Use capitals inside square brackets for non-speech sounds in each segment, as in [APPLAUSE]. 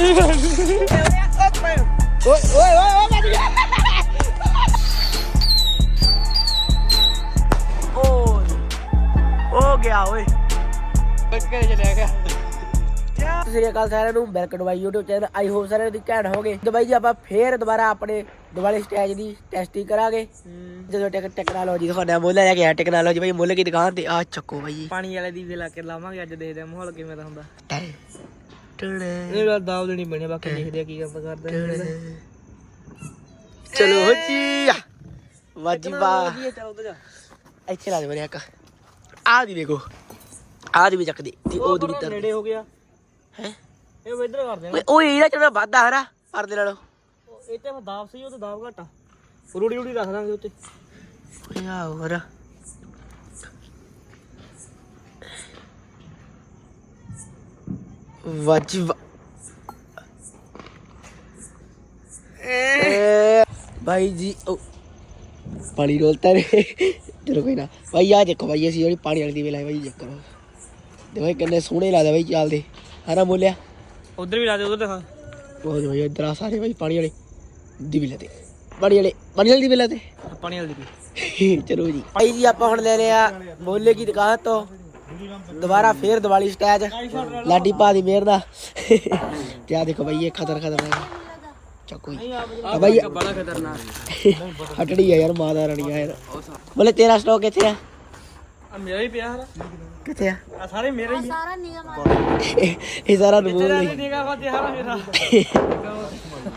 ਓਏ ਓਏ ਓਏ ਵੱਜ ਗਿਆ ਓ ਹੋ ਗਿਆ ਓਏ ਬੱਕਰੇ ਚਲਿਆ ਗਿਆ ਸਤਿ ਸ੍ਰੀ ਅਕਾਲ ਸਾਰਿਆਂ ਨੂੰ welcome to my YouTube channel I hope ਸਾਰਿਆਂ ਦੀ ਘੈਂਟ ਹੋਗੇ ਤੇ ਬਾਈ ਜੀ ਆਪਾਂ ਫੇਰ ਦੁਬਾਰਾ ਆਪਣੇ ਦੀਵਾਲੀ ਸਟੇਜ ਦੀ ਟੈਸਟਿੰਗ ਕਰਾਂਗੇ ਜਦੋਂ ਟੈਕ ਟੈਕਨੋਲੋਜੀ ਤੁਹਾਡਾ ਮੁੱਲ ਲੈ ਕੇ ਆ ਟੈਕਨੋਲੋਜੀ ਬਾਈ ਮੁੱਲ ਕੀ ਦੁਕਾਨ ਤੇ ਆ ਚੱਕੋ ਬਾਈ ਪਾਣੀ ਵਾਲੇ ਦੀ ਲਾ ਕੇ ਲਾਵਾਂਗੇ ਅੱਜ ਦੇਖਦੇ ਆ ਮਾਹੌਲ ਕਿਵੇਂ ਦਾ ਹੁੰਦਾ ਇਹ ਗੱਲ ਦਾਵ ਦੇਣੀ ਬਣੀ ਬਾਕੀ ਦੇਖਦੇ ਆ ਕੀ ਕੰਮ ਕਰਦੇ ਚਲੋ ਜੀ। ਵਾਜੀਬਾ ਚਲੋ ਉਧਰ ਜਾ। ਇੱਥੇ ਲਾ ਦੇ ਮੇਰੇ ਇੱਕ। ਆ ਦੀ ਵੇਖੋ ਆ ਦੀ ਵੀ ਚੱਕਦੀ ਤੇ ਉਹ ਦੀ ਵੀ ਤਰ ਨੇੜੇ ਹੋ ਗਿਆ। ਹੈ? ਇਹ ਵੀ ਇੱਧਰ ਕਰਦੇ ਆ ਓਏ ਉਹ ਇਹਦਾ ਚੜਾ ਵਾਧਾ ਹਰਾ? ਪਰਦੇ ਨਾਲੋਂ ਇਹ ਤੇ ਮੈਂ ਦਾਵ ਸਹੀ ਉਹ ਤੇ ਦਾਵ ਘਟਾ ਰੂੜੀ ਰੂੜੀ ਰੱਖ ਦਾਂਗੇ ਉੱਤੇ। ਓਏ ਆ ਹੋਰ। ਵਾਜੀਬਾ ਏ ਭਾਈ ਜੀ ਪਾਣੀ ਰੋਲਤਾ ਰੇ। ਚਲੋ ਕੋਈ ਨਾ। ਭਾਈ ਆ ਦੇਖੋ ਭਾਈ ਅਸੀਂ ਜਿਹੜੀ ਪਾਣੀ ਵਾਲੀ ਦੀ ਵੇਲਾ ਭਾਈ ਚੈੱਕ ਕਰੋ। ਦੇ ਭਾਈ ਕਿੰਨੇ ਸੋਹਣੇ ਲੱਗਦੇ ਭਾਈ ਚੱਲਦੇ ਹਰਾ ਮੋਲਿਆ ਉਧਰ ਵੀ ਲਾ ਦੇ ਉਧਰ ਦਿਖਾ। ਬਹੁਤ ਭਾਈ ਇਧਰ ਆ ਸਾਰੇ ਭਾਈ ਪਾਣੀ ਵਾਲੇ ਦੀ ਵੇਲਾ ਤੇ ਪਾਣੀ ਵਾਲੇ ਪਾਣੀ ਵਾਲੀ ਦੀ ਵੇਲਾ ਤੇ ਪਾਣੀ ਵਾਲੀ ਦੀ ਚਲੋ ਜੀ। ਭਾਈ ਜੀ ਆਪਾਂ ਹੁਣ ਲੈ ਲਿਆ ਮੋਲੇ ਕੀ ਦੁਕਾਨ ਤੋਂ? ਦੁਬਾਰਾ ਫੇਰ ਦੀਵਾਲੀ ਸਟੈਜ ਲਾਡੀ ਪਾ ਦੀ ਮੇਰ ਦਾ। ਤੇ ਆ ਦੇਖੋ ਭਾਈ ਇਹ ਖਤਰ ਖਤਰ ਹੈ। ਚੱਕੋ ਜੀ ਆ ਬੜਾ ਖਤਰਨਾਕ ਹਟੜੀ ਆ ਯਾਰ ਮਾਦਾ ਰਣੀ ਆ ਯਾਰ। ਬੋਲੇ ਤੇਰਾ ਸਟਾਕ ਕਿੱਥੇ ਆ? ਆ ਮੇਰਾ ਹੀ ਪਿਆ ਹਰਾ ਕਿੱਥੇ ਆ? ਆ ਸਾਰੇ ਮੇਰੇ ਹੀ ਸਾਰਾ ਨਿਗਾ ਮਾਰ। ਇਹ ਸਾਰਾ ਲਈ ਨਹੀਂ ਨਿਗਾ ਖਾਤੇ ਹਰਾ ਮੇਰਾ।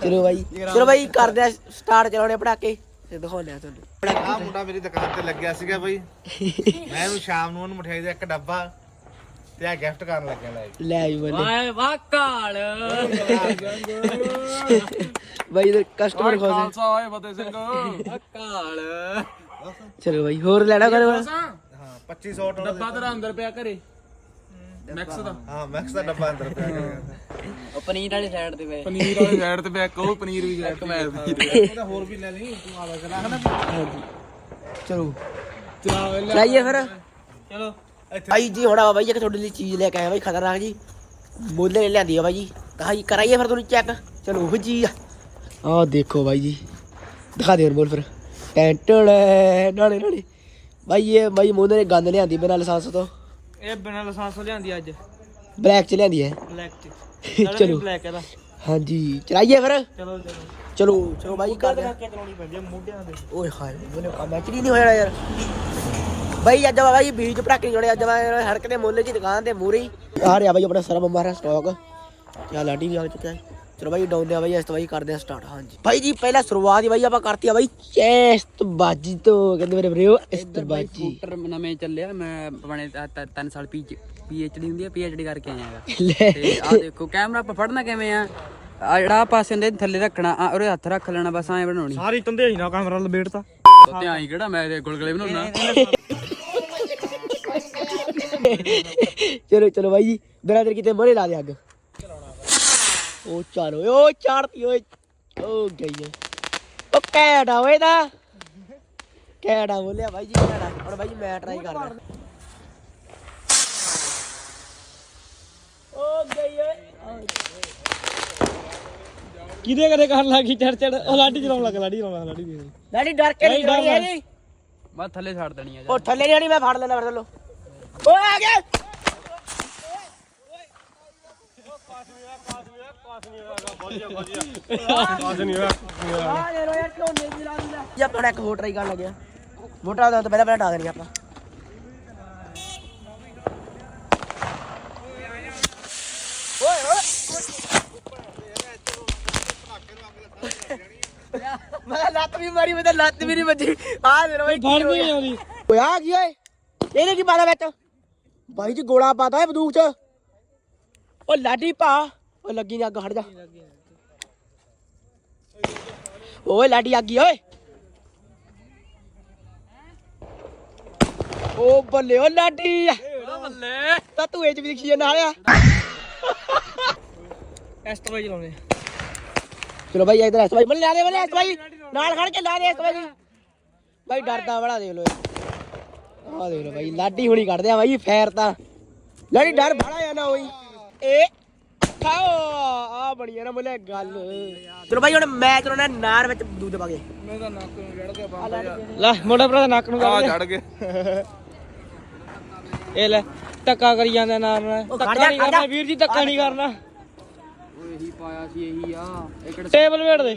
ਚਲੋ ਭਾਈ ਚਲੋ ਭਾਈ ਕਰਦੇ ਆ ਸਟਾਰਟ ਚਲਾਉਣੇ ਪੜਾਕੇ ਤੇ ਦਿਖਾਉਂਦੇ ਆ ਤੁਹਾਨੂੰ। ਆ ਮੁੰਡਾ ਮੇਰੀ ਦੁਕਾਨ ਤੇ ਲੱਗਿਆ ਸੀਗਾ ਬਈ। ਮੈਂ ਇਹਨੂੰ ਸ਼ਾਮ ਨੂੰ ਉਹਨੂੰ ਮਠਿਆਈ ਦਾ ਇੱਕ ਡੱਬਾ ਤੇ ਆ ਗਿਫਟ ਕਰਨ ਲੱਗਿਆ ਲੈ ਜੀ। ਲੈ ਵੀ ਬੋਲੇ ਵਾਹ ਵਾਹ ਕਾਲ। ਭਾਈ ਇਧਰ ਕਸਟਮਰ ਖੋਸ ਓਏ ਫਤਿਹ ਸਿੰਘ। ਕਾਲ। ਚਲੋ ਭਾਈ ਹੋਰ ਲੈਣਾ ਕਰੋ ਹਾਂ 2500 ਡਾਲਰ ਤੇਰਾ ਅੰਦਰ ਪਿਆ ਘਰੇ। ਮੈਕਸ ਦਾ। ਹਾਂ ਮੈਕਸ ਦਾ ਡੱਬਾ ਅੰਦਰ ਪਿਆ ਗਿਆ ਉਹ ਪਨੀਰ ਵਾਲੀ ਸਾਈਡ ਤੇ ਪਏ ਪਨੀਰ ਵਾਲੀ ਸਾਈਡ ਤੇ ਪਿਆ ਕਹੋ ਪਨੀਰ ਵੀ ਇੱਕ ਮੈਂ ਉਹਦਾ ਹੋਰ ਵੀ ਲੈ ਲਈ ਤੂੰ ਆ ਵਗਲਾ ਹਨਾ? ਚਲੋ। ਚਲਾਈਏ ਫਿਰ। ਚਲੋ। ਭਾਈ ਜੀ ਹੁਣ ਆ ਭਾਈ ਇੱਕ ਤੁਹਾਡੇ ਲਈ ਚੀਜ਼ ਲੈ ਕੇ ਆਇਆ ਭਾਈ ਖਤਰਨਾਕ ਜੀ। ਮੁੱਲ ਨੇ ਲਿਆਂਦੀ ਆ ਭਾਈ ਜੀ। ਕਹਾ ਜੀ ਕਰਾਈਏ ਫਿਰ ਤੁਹਾਨੂੰ ਚੈੱਕ ਚਲੋ ਉਹ ਜੀ ਆ। ਆਹ ਦੇਖੋ ਭਾਈ ਜੀ। ਦਿਖਾ ਦੇ ਹੋਰ ਬੋਲ ਫਿਰ ਟੈਂਟੜ ਨਾਲੇ ਨਾਲੇ। ਭਾਈ ਇਹ ਭਾਈ ਮੋਨੇ ਨੇ ਗੰਦ ਲਿਆਂਦੀ ਬਿਨਾਂ ਲਾਇਸੈਂਸ ਤੋਂ। ਇਹ ਬਿਨਾਂ ਲਾਇਸੈਂਸ ਤੋਂ ਲਿਆਂਦੀ ਅੱਜ। ਬਲੈਕ ਚ ਲਿਆਂਦੀ ਹੈ। ਬਲੈਕ ਚ। [LAUGHS] ਚਲੋ। ਬਲੈਕ ਇਹਦਾ। ਹਾਂਜੀ ਚਲਾਈਏ ਫਿਰ। ਚਲੋ ਚਲੋ। ਚਲੋ ਚਲੋ ਭਾਈ ਕਰਦੇ ਚਲਾਉਣੀ ਪੈਂਦੀ ਮੋਢਿਆਂ ਦੇ ਓਏ ਹਾਏ ਮੈਨੂੰ ਕੰਮ ਐਕਚੁਅਲੀ ਨਹੀਂ ਹੋਇਆ ਯਾਰ। ਬਾਈ ਅੱਜ ਬਾਈ ਬੀਜ ਪਟਾਕੇ ਜੋੜੇ ਅੱਜ ਮੈਂ ਹੜਕ ਦੇ ਮੁੱਲ ਦੀ ਦੁਕਾਨ ਤੇ ਮੂਰੀ ਆ ਰਿਹਾ ਬਾਈ ਆਪਣਾ ਸਾਰਾ ਬੰਬਾਰਾ ਸਟਾਕ ਤੇ ਲਾਡੀ ਵੀ ਆ ਚੁੱਕਿਆ। ਚਲੋ ਬਾਈ ਡਾਊਨ ਦੇ ਬਾਈ ਇਸ ਤੋਂ ਬਾਈ ਕਰਦੇ ਆ ਸਟਾਰਟ ਹਾਂਜੀ। ਬਾਈ ਜੀ ਪਹਿਲਾਂ ਸ਼ੁਰੂਆਤ ਹੀ ਬਾਈ ਆਪਾਂ ਕਰਤੀ ਆ ਬਾਈ ਚੈਸਟ ਬਾਜੀ ਤੋਂ ਕਹਿੰਦੇ ਮੇਰੇ ਵੀਰੋ ਇਸ ਤੋਂ ਬਾਜੀ ਸਕੂਟਰ ਨਵੇਂ ਚੱਲਿਆ ਮੈਂ ਆਪਣੇ 3 ਸਾਲ ਪੀ ਪੀਐਚਡੀ ਹੁੰਦੀ ਹੈ ਪੀਐਚਡੀ ਕਰਕੇ ਆਇਆ ਹੈਗਾ। ਤੇ ਆ ਦੇਖੋ ਕੈਮਰਾ ਆਪਾਂ ਫੜਨਾ ਕਿਵੇਂ ਆ? ਆ ਜਿਹੜਾ ਆਹ ਪਾਸੇ ਹੁੰਦੇ ਥੱਲੇ ਰੱਖਣਾ ਆ ਉਹਦੇ ਹੱਥ ਰੱਖ ਲੈਣਾ ਬਸ ਐਂ ਬਣਾਉਣੀ। ਸਾਰੀ ਤੰਦੇ ਹੀ ਨਾ ਕੈਮਰਾ ਲਪੇਟਤਾ ਤੇ। ਆਈ ਕਿਹੜਾ ਮੈਂ ਤੇ ਗੁਲਗਲੇ ਬਣਾਉਣਾ। ਚਲੋ ਚਲੋ ਬਾਈ ਜੀ ਬਰਾਦਰ ਕਿਤੇ ਮਰੇ ਲਾ ਦੇ ਅੱਗ। ਉਹ ਚਾਰ ਓਏ ਉਹ ਚਾਰਤੀ ਓਏ। ਉਹ ਗਈ ਓਏ। ਉਹ ਕੈਡਾ ਓਏ ਦਾ। ਕੈਡਾ ਬੋਲਿਆ ਬਾਈ ਜੀ ਕੈਡਾ ਹੁਣ ਬਾਈ ਜੀ ਮੈਂ ਟਰਾਈ ਕਰਦਾ। ਉਹ ਗਈ ਓਏ। ਕਿਹਦੇ ਕਦੇ ਕਰਨ ਲੱਗੀ ਚੜ ਚੜ। ਉਹ ਲਾਡੀ ਚਲਾਉਣ ਲੱਗ ਲਾਡੀ ਚਲਾਉਣ ਲੱਗ ਲਾਡੀ ਦੀ ਲਾਡੀ ਡਰ ਕੇ ਨਹੀਂ ਡਰੀ ਹੈਗੀ। ਬਸ ਥੱਲੇ ਛੱਡ ਦੇਣੀ ਆ ਉਹ ਥੱਲੇ ਨਹੀਂ ਆਣੀ ਮੈਂ ਫੜ ਲੈਣਾ ਫਿਰ ਥੱਲੋਂ ਓਏ ਆ ਗਿਆ। ਆ [LAUGHS] ਯਾਰ ਦਿੰਦਾ? ਜੀ ਇੱਕ ਹੋਰ ਟਰਾਈ ਕਰਨ ਲੱਗਿਆ ਮੋਟਾ ਦਾ ਤਾਂ ਪਹਿਲਾਂ ਪਹਿਲਾਂ ਡਾ ਦੇਣੀ ਆਪਾਂ। ਓਏ ਓਏ ਮੈਂ ਲੱਤ ਵੀ ਮਾਰੀ ਮੈਂ ਤਾਂ ਲੱਤ ਵੀ ਨਹੀਂ ਵੱਜੀ। ਆ ਦੇ ਰੋ ਫੜ ਨਹੀਂ ਆਉਂਦੀ। ਓਏ ਆ ਕੀ ਓਏ? ਇਹਨੇ ਕੀ ਪਾਦਾ ਵਿੱਚ? ਬਾਈ ਜੀ ਗੋਲਾ ਪਾਤਾ ਹੈ ਬੰਦੂਕ 'ਚ। ਓ ਲਾਡੀ ਭਾ। ਓ ਲੱਗੀ ਨੀ ਅੱਗ ਹਟ ਜਾ। ਓਏ ਲਾਡੀ ਅੱਗੀ ਓਏ। ਓ ਬੱਲੇ ਓ ਲਾਡੀ। ਬੱਲੇ ਤਾਂ ਤੂੰ ਇਹ ਚ ਵੀ ਦੇਖੀ ਨਾਲ ਆ ਇਸ ਤੋਂ ਹੀ ਚਲਾਉਂਦੇ ਚਲੋ ਭਾਈ ਇਧਰ ਐਸ ਭਾਈ ਮਨ ਲਾ ਦੇ ਮਨ ਐਸ ਭਾਈ ਨਾਲ ਖੜ ਕੇ ਲਾ ਦੇ ਐਸ ਭਾਈ ਭਾਈ ਡਰਦਾ ਬੜਾ ਦੇਖ ਲੋ ਆ ਦੇਖ ਲੋ ਭਾਈ ਲਾਡੀ ਹੁਣੀ ਕੱਢਦੇ ਆ ਭਾਈ ਫੈਰ ਤਾਂ। ਲਾਡੀ ਡਰ ਬੜਾ ਆ ਨਾ ਹੋਈ ਏ ਖਾਓ ਆ ਬਣੀ ਆ ਨਾ ਮੁੱਲੇ ਗੱਲ। ਚਲੋ ਭਾਈ ਹੁਣ ਮੈਚ ਲਾਉਣਾ ਨਾਰ ਵਿੱਚ ਦੁੱਧ ਪਾ ਕੇ। ਮੈਂ ਤਾਂ ਨੱਕ ਨੂੰ ਜੜ ਕੇ ਬੰਦ ਜਾ ਲੈ ਮੋਟੇ ਭਰਾ ਦੇ ਨੱਕ ਨੂੰ ਆ ਕਰ ਜੜ ਕੇ। ਇਹ ਲੈ ਧੱਕਾ ਕਰੀ ਜਾਂਦੇ ਨਾਲ ਨਾਲ। ਉਹ ਖੜ ਧੱਕਾ ਜਾ, ਨਹੀਂ ਖੜ ਜਾ। ਕਰਨਾ ਵੀਰ ਜੀ ਧੱਕਾ ਨਹੀਂ ਕਰਨਾ। ਓਏ ਇਹੀ ਪਾਇਆ ਸੀ ਇਹੀ ਆ। ਇਹ ਕਿਹੜਾ ਟੇਬਲ ਵੇੜ ਦੇ।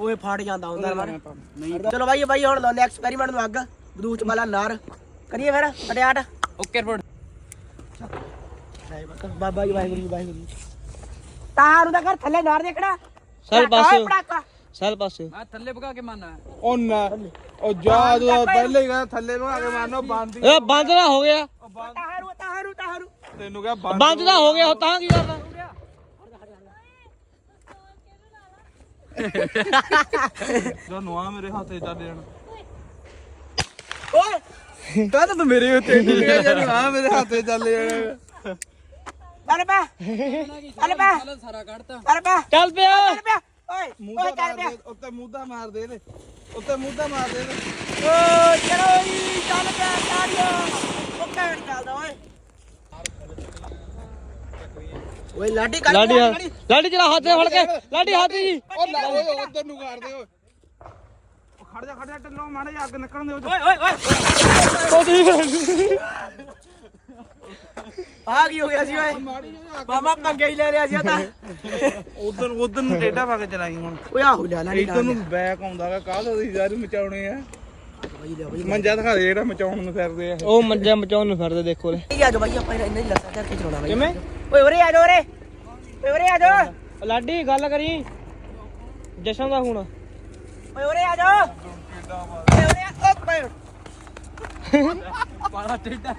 ਓਏ ਫੜ ਜਾਂਦਾ ਹੁੰਦਾ ਮਰ। ਨਹੀਂ। ਚਲੋ ਭਾਈ ਭਾਈ ਹੁਣ ਲਾਉਂਦੇ ਐਕਸਪੈਰੀਮੈਂਟ ਨੂੰ ਅੱਗ। ਬਦੂਚ ਵਾਲਾ ਨਾਰ। ਕਰੀਏ ਫਿਰ ਅਟਿਆਟ ਓਕੇ ਰਿਪੋਰਟ ਬਾਬਾ ਜੀ ਵਾਹਿਗੁਰੂ ਜੀ ਵਾਹਿਗੁਰੂ ਜੀ। ਤਾਰ ਉਹਦਾ ਘਰ ਥੱਲੇ ਨਾਰ ਦੇਖਣਾ। ਚੱਲ ਪਾਸੇ ਪੜਾਕਾ। ਚੱਲ ਪਾਸੇ ਮੈਂ ਥੱਲੇ ਭਗਾ ਕੇ ਮੰਨਣਾ ਉਹ ਨਾ ਉਹ ਜਾ ਤੂੰ ਪਹਿਲੇ। ਹੀ ਕਹਿੰਦਾ ਥੱਲੇ ਆ ਕੇ ਮਾਰਨਾ ਬੰਦ ਹੀ ਇਹ ਬੰਦ ਨਾ ਹੋ ਗਿਆ। ਤਾਰੂ ਤਾਰੂ ਤਾਰੂ। ਤੈਨੂੰ ਕਿਹਾ ਬੰਦ ਬੰਦ ਨਾ ਹੋ ਗਿਆ ਉਹ ਤਾਂ ਕੀ ਕਰਨਾ? ਜੋ ਆ ਮੇਰੇ ਹੱਥੇ ਚੱਲ ਜਾਣ। ਓਏ। ਕਹਿੰਦਾ ਤੂੰ ਮੇਰੇ ਉੱਤੇ ਜੇ ਆ ਮੇਰੇ ਹੱਥੇ ਚੱਲ ਜਾਣ। ਚੱਲ ਪੈ। ਚੱਲ ਪੈ। ਚੱਲ ਸਾਰਾ ਕੱਢਤਾ। ਚੱਲ ਪੈ। ਚੱਲ ਪਿਆ। ਚੱਲ ਪੈ। ਓਏ ਮੂੰਹ ਓਏ ਦਾ ਚੱਲ ਮਾਰ ਪੈ ਦੇ ਉੱਤੇ ਮੂੰਹ ਦਾ ਮਾਰ ਦੇ ਇਹਦੇ। ਉੱਤੇ ਮੂੰਹ ਦਾ ਮਾਰ ਦੇ ਇਹਦੇ। ਓ ਚਲੋ ਜੀ ਚੱਲ ਪੈ ਤਾੜੀਓ। ਉਹ ਕਹਿਣ ਚੱਲਦਾ ਓਏ। ਓਏ ਲਾਡੀ ਕਰ ਲਾਡੀ ਲਾਡੀ ਚਲਾ ਹੱਥ ਤੇ ਫੜ ਕੇ। ਲਾਡੀ ਹੱਥ ਜੀ। ਉਹ ਲੈ ਓਏ ਉਧਰ ਨੂੰ ਕਰ ਦੇ ਓਏ। ਖੜ ਜਾ ਖੜ ਜਾ ਟੱਲੋ ਮਾੜੇ ਅੱਗ ਨਿਕਲਣ ਦੇ ਓਏ। ਓਏ ਓਏ। ਉਹ ਠੀਕ ਆ ਕੀ ਹੋ ਗਿਆ ਸੀ ਓਏ? ਮਾਮਾ ਪੰਗੇ ਹੀ ਲੈ ਰਿਹਾ ਸੀ ਇਹ ਤਾਂ। ਉਧਰ ਉਧਰ ਨੂੰ ਟੇਡਾ ਪਾ ਕੇ ਚਲਾਈ ਹੁਣ। ਓਏ ਆਹੋ ਲੈ ਲਾਡੀ ਇਧਰ ਨੂੰ ਬੈਕ ਆਉਂਦਾਗਾ ਕਾਹਦਾ ਦੀ ਯਾਰ ਮਚਾਉਣੇ ਆ? ਬਾਈ ਲੈ ਬਾਈ। ਮੰਜਾ ਦਿਖਾ ਦੇ ਜਿਹੜਾ ਮਚਾਉਣ ਨੂੰ ਫਿਰਦੇ ਆ। ਉਹ ਮੰਜਾ ਮਚਾਉਣ ਨੂੰ ਫਿਰਦੇ ਦੇਖੋ ਲੈ ਇਹ ਆ ਜਾ ਬਾਈ ਆਪਾਂ ਇੰਨਾ ਹੀ ਲੱਤਾਂ ਚੱਕ ਕੇ ਚਲਾਉਣਾ ਬਾਈ। ਕਿਵੇਂ? ਓਏ ਉਰੇ ਆ ਜਾ ਉਰੇ। ਓਏ ਉਰੇ ਆ ਜਾ ਲਾਡੀ ਗੱਲ ਕਰੀ। ਜਸ਼ਨ ਦਾ ਹੁਣ ਓਏ ਉਰੇ ਆ ਜਾ ਓਏ ਉਰੇ ਆ ਓ ਪਾਲਾ ਟੇਡਾ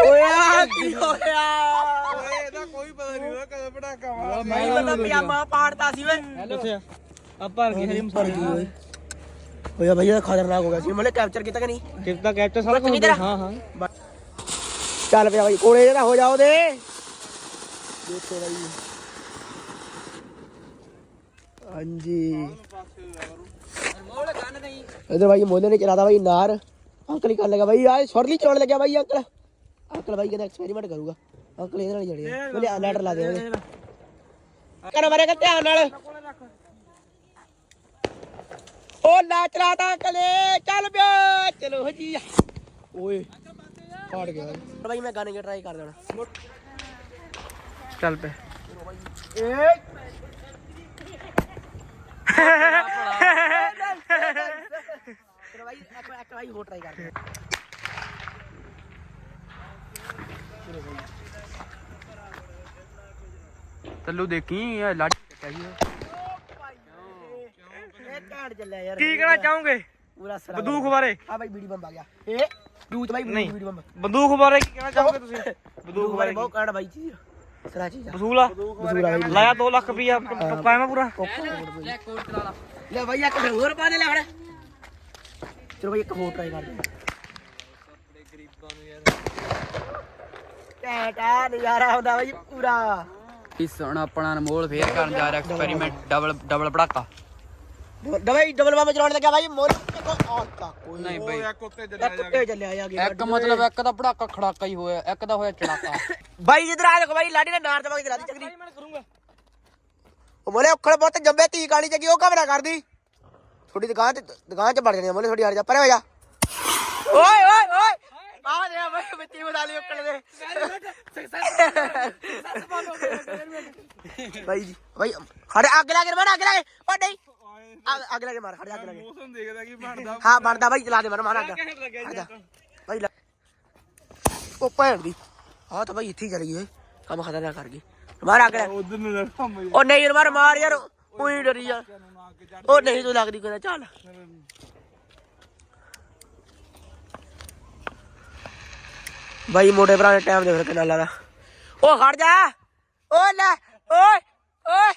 ਓਏ ਆ ਕੀ ਹੋਇਆ ਓਏ ਇਹਦਾ ਕੋਈ ਪਤਾ ਨਹੀਂ ਉਹਦਾ ਕਦੋਂ ਪਟਾਕਾ ਵਾ ਮੈਂ ਤਾਂ ਪਜਾਮਾ ਪਾੜਤਾ ਸੀ ਓਏ। ਕਿੱਥੇ ਆ ਆ ਭਰ ਗਈ ਹਰੀ ਪਰ ਕੀ ਓਏ। ਓਏ ਭਾਈ ਇਹ ਖਤਰਨਾਕ ਹੋ ਗਿਆ ਸੀ। ਮਲੇ ਕੈਪਚਰ ਕੀਤਾ ਕਿ ਨਹੀਂ? ਕਿਰਤਾ ਕੈਪਟਨ ਸਾਰਾ ਕੁਝ ਚੰਗੀ ਤਰ੍ਹਾਂ? ਹਾਂ ਹਾਂ। ਚੱਲ ਪਿਆ ਭਾਈ ਕੋਲੇ ਜਿਹੜਾ ਹੋ ਜਾ ਉਹਦੇ। ਦੇਖੋ ਭਾਈ ਹਾਂਜੀ। ਗੰਨ ਨਹੀਂ। ਇਧਰ ਭਾਈ ਮੋਲੇ ਨੇ ਚਲਾਦਾ ਭਾਈ ਨਾਰ। ਅੰਕਲ ਹੀ ਕਰ ਲੇਗਾ ਭਾਈ ਆ ਸ਼ੋਰਲੀ ਚੋਣ ਲੱਗਿਆ ਭਾਈ ਅੰਕਲ। ਅੰਕਲ ਭਾਈ ਕਹਿੰਦਾ ਐਕਸਪੈਰੀਮੈਂਟ ਕਰੂਗਾ। ਅੰਕਲ ਇਹਦੇ ਨਾਲ ਹੀ ਜੜੇ ਬੋਲੇ ਆ ਲੈਟਰ ਲਾ ਦੇ ਉਹਦੇ ਕਰ ਮਾਰੇ ਕਿ ਧਿਆਨ ਨਾਲ। ਉਹ ਨਾ ਚਲਾਤਾ ਅੰਕਲ ਚੱਲ ਪਿਆ ਚਲੋ ਜੀ। ਓਏ ਫੜ ਗਿਆ ਭਾਈ ਮੈਂ ਗਾਣੇ ਕੇ ਟਰਾਈ ਕਰ ਦੇਣਾ। ਚੱਲ ਪੈ ਏ ਚਲੋ ਭਾਈ ਇੱਕ ਇੱਕ ਭਾਈ ਹੋਰ ਟਰਾਈ ਕਰਦੇ ਹਾਂ। ਤੱਲੂ ਦੇਖੀ ਇਹ ਲਾਡੀ ਚਾਹੀਏ ਇਹ ਘਾੜ ਚੱਲਿਆ ਯਾਰ ਕੀ ਕਹਿਣਾ ਚਾਹੋਗੇ ਪੂਰਾ ਸਰਾ ਬੰਦੂਕ ਬਾਰੇ ਆ ਭਾਈ ਬੀੜੀ ਬੰਬ ਆ ਗਿਆ ਇਹ ਦੂਤ ਭਾਈ ਨਹੀਂ। ਬੀੜੀ ਬੰਬ ਬੰਦੂਕ ਬਾਰੇ ਕੀ ਕਹਿਣਾ ਚਾਹੋਗੇ ਤੁਸੀਂ ਬੰਦੂਕ ਬਾਰੇ ਬਹੁਤ ਕਾੜ ਬਾਈ ਚੀਜ਼ ਸਰਾ ਚੀਜ਼ ਆ ਵਸੂਲ ਆ ਬਸੂਰਾ ਭਾਈ ਲਾਇਆ 2 ਲੱਖ ਰੁਪਇਆ ਕਾਇਮਾ ਪੂਰਾ ਲੈ ਕੋਟ ਚਲਾ ਲਾ ਲੈ ਭਾਈ ਇੱਕ ਹੋਰ ਪਾ ਦੇ ਲੈ ਫੜ ਚਲੋ ਭਾਈ ਇੱਕ ਹੋਰ ਟਰਾਈ ਕਰਦੇ ਹਾਂ ਟੈ ਟੈ ਨਜ਼ਾਰਾ ਆਉਂਦਾ ਭਾਈ ਪੂਰਾ। ਇਸ ਹੁਣ ਆਪਣਾ ਅਨਮੋਲ ਫੇਰ ਕਰਨ ਜਾ ਰਿਹਾ ਐਕਸਪੈਰੀਮੈਂਟ ਡਬਲ ਡਬਲ ਪੜਾਕਾ। ਦਵਾਈ ਡਬਲ ਬੰਬ ਚਲਾਉਣ ਲੱਗਾ ਭਾਈ ਮੋਰ ਕੋ ਆਤਾ ਕੋਈ ਨਹੀਂ ਬਈ। ਇੱਕ ਉੱਤੇ ਚੱਲਿਆ ਇੱਕ ਉੱਤੇ ਚੱਲਿਆ ਆ ਗਿਆ ਇੱਕ ਮਤਲਬ ਇੱਕ ਦਾ ਪੜਾਕਾ ਖੜਾਕਾ ਹੀ ਹੋਇਆ ਇੱਕ ਦਾ ਹੋਇਆ ਚੜਾਕਾ [COUGHS] ਬਾਈ ਜਿੱਧਰ ਆ ਦੇਖੋ ਬਾਈ ਲਾਡੀ ਨੇ ਨਾਰ ਦਵਾ ਕੇ ਚਲਾ ਦੀ ਚੱਕਰੀ। ਉਹ ਮੋਲੇ ਔਖੜ ਬਹੁਤ ਜੰਬੇ ਧੀ ਕਾਲੀ ਜਗੀ ਉਹ ਕਮਰਾ ਕਰਦੀ। ਥੋੜੀ ਦੁਕਾਨ ਤੇ ਦੁਕਾਨ ਚ ਵੜ ਜਾਣੀ ਮੋਲੇ ਥੋੜੀ ਹਟ ਜਾ। ਪਰੇ ਹੋ ਜਾ। ਓਏ ਓਏ ਓਏ। ਆ ਦੇ ਬਾਈ ਬੱਚੀ ਬਣਾ ਲਈ ਔਕੜ ਦੇ। ਬਾਈ ਜੀ ਬਾਈ ਖੜੇ ਅੱਗ ਲਾ ਕੇ ਮਾਰ ਅੱਗ ਲਾ ਕੇ। ਓ ਨਹੀਂ। ਅੱਗ- ਅੱਗ ਲਾ ਕੇ ਮਾਰ ਖੜੇ ਅੱਗ ਲਾ ਕੇ। ਮੌਸਮ ਦੇਖਦਾ ਕੀ ਬਣਦਾ ਹਾਂ ਬਣਦਾ ਬਾਈ ਚਲਾ ਦੇ ਮਾਰ ਮਾਰ ਅੱਗ। ਆ ਜਾ। ਬਾਈ ਲਾ। ਉਹ ਭੈਣ ਦੀ ਆ ਤਾਂ ਬਾਈ ਇੱਥੇ ਹੀ ਚਲ ਗਈ। ਓਏ ਕੰਮ ਖਤਰਨਾਕ ਕਰ ਗਈ। ਮਾਰ ਅੱਗ ਲਾ। ਉਧਰ ਨੂੰ ਲੱਗਾ ਮੈਂ ਉਹ ਨਹੀਂ ਯਾਰ ਮਾਰ ਮਾਰ ਯਾਰ। ਉਹੀ ਡਰੀ ਯਾਰ ਉਹ ਨਹੀਂ ਤੂੰ ਲੱਗਦੀ ਕੋਈ ਚੱਲ। ਬਾਈ ਮੋਟੇ ਭਰਾ ਨੇ ਟਾਈਮ ਦੇ ਫਿਰ ਕਿੰਨਾ ਲਾਦਾ ਉਹ ਖੜ ਜਾ। ਓ ਲੈ ਓਏ ਓਏ।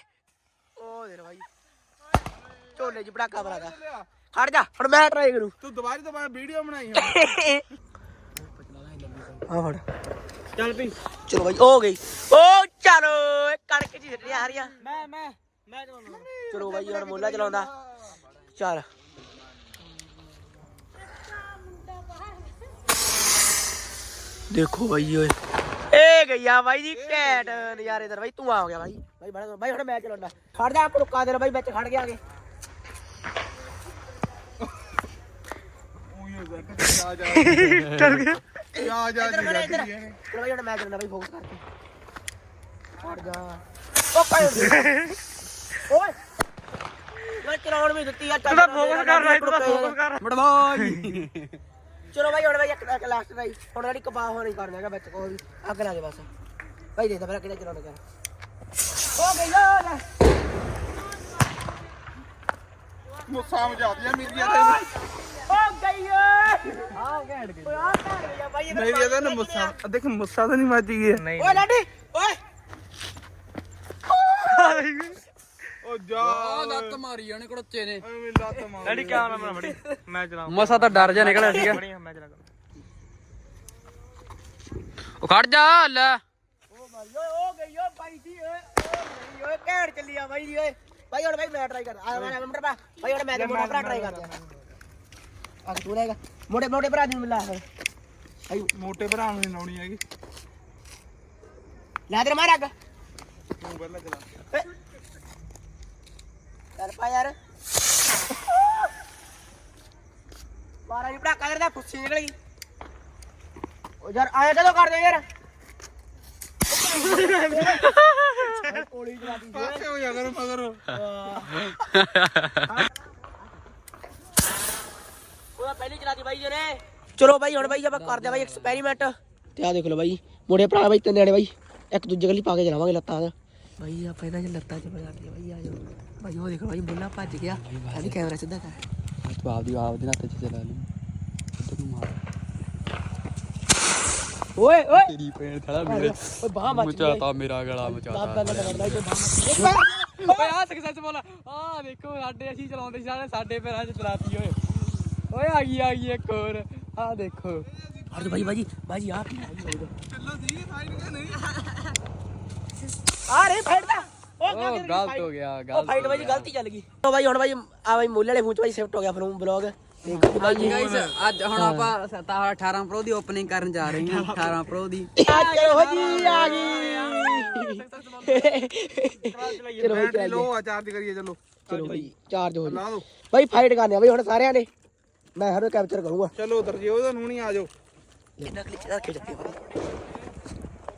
ਓ ਦੇ ਬਾਈ। ਝੋਲੇ ਚ ਪੜਾਕਾ ਬਰਾਦਾ ਖੜ ਜਾ ਹੁਣ ਮੈਂ ਟਰਾਈ ਕਰੂੰ। ਤੂੰ ਦੁਬਾਰੀ ਦੁਬਾਰਾ ਵੀਡੀਓ ਬਣਾਈ ਆ। [LAUGHS] ਫੜ। ਚੱਲ ਪਈ ਚਲੋ ਬਾਈ ਹੋ ਗਈ। ਓ ਚਲੋ ਇਹ ਕਣਕ ਜੀ ਛੱਡੀਆਂ ਹਰੀਆਂ ਮੈਂ ਮੈਂ। ਮੈਂ ਚਲੋ ਬਾਈ ਹੁਣ ਮੋਲਾ ਚਲਾਉਂਦਾ। ਚੱਲ। ਦੇਖੋ ਬਾਈ ਓਏ। ਏ ਗਈਆ ਬਾਈ ਜੀ ਘੈਂਟ ਨਜ਼ਾਰੇਦਾਰ ਬਾਈ ਤੂੰ ਆ ਗਿਆ ਬਾਈ। ਬਾਈ ਬੜਾ ਬਾਈ ਹੁਣ ਮੈਂ ਚਲਾਉਣਾ ਖੜ ਜਾ ਆਪ ਰੁਕਾ ਦੇ ਬਾਈ ਵਿੱਚ ਖੜ ਗਿਆ ਆਗੇ ਚੱਲ ਗਿਆ। ਜਾ ਜਾ ਇੱਧਰ। ਬੜੇ ਇੱਧਰ ਚਲੋ ਬਾਈ ਹੁਣ ਮੈਂ ਚਲਾਉਣਾ ਬਾਈ ਫੋਕਸ ਕਰਕੇ। ਖੜ ਜਾ। ਓ ਭਾਈ। ਓਏ। ਮੈਂ ਚਲਾਉਣ ਵੀ ਦਿੱਤੀ ਆ ਚੱਲ ਫੋਕਸ ਕਰ ਬਾਈ ਤੂੰ ਫੋਕਸ ਕਰ। ਮੜਵਾਈ ਚਲੋ ਬਾਈ ਹੁਣ ਬਾਈ ਇੱਕ ਇੱਕ ਲਾਸਟ ਬਾਈ। ਹੁਣ ਜਿਹੜੀ ਕਪਾਹ ਹੋਣੀ ਕਰਨਾ ਹੈਗਾ ਵਿੱਚ ਕੋਈ ਵੀ ਅੱਗ ਲਾ ਦੇ ਬਸ। ਬਾਈ ਦੇ ਦੇ ਫਿਰ ਕਿਹੜਾ ਚਲਾਉਣਾ ਕਰ ਹੋ ਗਈ ਯਾਰ ਮੁੱਸਾ ਮਜਾਦੀਆਂ ਮੇਰੀਆਂ ਤੇ। ਹੋ ਗਈ ਓਏ। ਆ ਘੈਂਟ ਗਈ। ਓਏ ਆ ਘੈਂਟ ਗਈ ਆ ਬਾਈ ਇਹ ਮੇਰੀਆਂ ਤੇ ਨਾ ਮੁੱਸਾ ਦੇਖ ਮੁੱਸਾ ਤਾਂ ਨਹੀਂ ਵੱਜੀ ਗਈ ਨਹੀਂ ਓਏ ਲਾਡੀ ਓਏ। ਉਹ ਜਾ ਲੱਤ ਮਾਰੀ ਜਾਣੇ ਕੜੋਚੇ ਨੇ। ਐਵੇਂ ਲੱਤ ਮਾਰ ਡੈਡੀ ਕੈਮਰਾ ਬਣਾ ਫੜੀ ਮੈਂ ਚਲਾਉਂ ਮਸਾ ਤਾਂ ਡਰ ਜਾ ਨਿਕਲਿਆ ਸੀਗਾ। ਫੜੀ ਮੈਂ ਚਲਾ ਉਹ ਖੜ ਜਾ ਲੈ। ਓ ਮਾਰੀ ਓਏ ਹੋ ਗਈ ਓ ਬਾਈ ਜੀ ਓਏ ਓ ਗਈ ਓਏ ਘੈਂਟ ਚੱਲੀ ਆ ਬਾਈ ਜੀ ਓਏ। ਬਾਈ ਹੁਣ ਬਾਈ ਮੈਂ ਟਰਾਈ ਕਰ ਆ ਮੈਂ ਨੰਬਰ ਪਾ। ਬਾਈ ਹੁਣ ਮੈਂ ਤੇ ਮੋਟਾ ਭਰਾ ਟਰਾਈ ਕਰਦੇ ਆ ਤੂੰ ਲੈਗਾ ਮੋਟੇ ਮੋਟੇ ਭਰਾ ਨੂੰ ਮਿਲਾ ਫਿਰ। ਬਾਈ ਮੋਟੇ ਭਰਾ ਨੂੰ ਨੀ ਲਾਉਣੀ ਹੈਗੀ। ਲੈ ਦੇ ਮਾਰ ਅੱਗ। ਤੂੰ ਪਹਿਲਾਂ ਚਲਾ। ਏ। ਚੱਲ ਪਾ ਯਾਰ ਮਾਰਾ ਜੀ ਪੜਾਕਾ ਕਰਦਾ ਫੁੱਸੀ ਨਿਕਲ ਗਈ ਉਹ ਯਾਰ ਆਇਆ ਕਦੋਂ ਕਰਦੇ ਯਾਰ ਕੋਲੀ ਚਲਾਦੀ ਪਾਸੇ ਹੋ ਜਾ ਕਰੋ ਮਗਰ ਉਹਦਾ ਪਹਿਲੀ ਚਲਾਦੀ ਬਾਈ ਜੀ ਨੇ ਚਲੋ ਬਾਈ ਹੁਣ ਬਾਈ ਆਪਾਂ ਕਰਦੇ ਆ ਬਾਈ ਐਕਸਪੈਰੀਮੈਂਟ ਤੇ ਆ ਦੇਖ ਲਓ ਬਾਈ ਮੁੰਡੇ ਭਰਾ ਬਾਈ ਤਿੰਨ ਜਣੇ ਬਾਈ ਇੱਕ ਦੂਜੇ ਗਲੀ ਪਾ ਕੇ ਚਲਾਵਾਂਗੇ ਲੱਤਾਂ ਦਾ ਬਾਈ ਆਪਾਂ ਇਹਨਾਂ 'ਚ ਲੱਤਾਂ 'ਚ ਬਣਾ ਕੇ ਬਾਈ ਆ ਜਾਓ। ਬਾਈ ਉਹ ਦੇਖ ਬਾਈ ਬੁੱਲਾ ਭੱਜ ਗਿਆ। ਕਹਿੰਦੀ ਕੈਮਰਾ ਸਿੱਧਾ ਕਰ। ਤੂੰ ਆਪਦੀ ਆਪ ਦੇ ਹੱਥ 'ਚ ਚਲਾ ਲਈ। ਤੈਨੂੰ ਮਾਰ। ਓਏ ਓਏ! ਤੇਰੀ ਪੈਣ ਥੜਾ ਮੇਰੇ। ਓਏ ਬਾਹ ਮੱਚ ਮਚਾਤਾ ਮੇਰਾ ਗਲਾ ਮਚਾਤਾ ਨਾ ਓਏ! ਆ ਸਕਸੈਸਫੁਲ ਆ। ਦੇਖੋ ਸਾਡੇ ਅਸੀਂ ਚਲਾਉਂਦੇ ਸੀ ਸਾਰੇ ਸਾਡੇ ਪੈਰਾਂ 'ਚ ਚਲਾਤੀ ਓਏ। ਓਏ ਆ ਗਈ ਆ ਗਈ ਇੱਕ ਹੋਰ। ਆ ਦੇਖੋ। ਅਰੇ ਬਾਈ ਬਾਈ ਬਾਈ ਆ? ਚੱਲੋ ਸੀ ਸਾਈਡ ਨਹੀਂ? ਆ ਰੇ ਫਾਈਟ ਦਾ। ਉਹ ਉਹ ਗਲਤ ਹੋ ਗਿਆ ਉਹ ਗਲਤ ਫਾਈਟ ਬਾਈ ਗਲਤੀ ਚੱਲ ਗਈ। ਉਹ ਬਾਈ ਹੁਣ ਬਾਈ ਆ ਬਾਈ ਮੁੱਲ ਵਾਲੇ ਮੂੰਹ ਚ ਬਾਈ ਸ਼ਿਫਟ ਹੋ ਗਿਆ ਫਰੂਮ ਬਲੌਗ ਹਾਂਜੀ ਗਾਇਸ ਅੱਜ ਹੁਣ ਆਪਾਂ 17 18 ਪ੍ਰੋ ਦੀ ਓਪਨਿੰਗ ਕਰਨ ਜਾ ਰਹੇ ਹਾਂ 18 ਪ੍ਰੋ ਦੀ। ਚਲੋ ਜੀ ਆ ਗਈ। ਚਲੋ ਬੈਟਰੀ ਚੱਲ ਲੋ ਆ ਚਾਰਜ ਕਰੀਏ ਚਲੋ। ਚਲੋ ਬਾਈ ਚਾਰਜ ਹੋ ਜੀ ਬਾਈ ਫਾਈਟ ਕਰਨੇ ਆ ਬਾਈ ਹੁਣ ਸਾਰਿਆਂ ਨੇ। ਮੈਂ ਹਰ ਕੈਪਚਰ ਕਰੂੰਗਾ। ਚਲੋ ਉਧਰ ਜੀ ਉਹਦਾ ਨੂੰ ਨਹੀਂ ਆ ਜਾਓ। ਇਹਨਾਂ ਕਲਿੱਚ ਰੱਖ ਕੇ ਚੱਕੇ ਬਾਈ।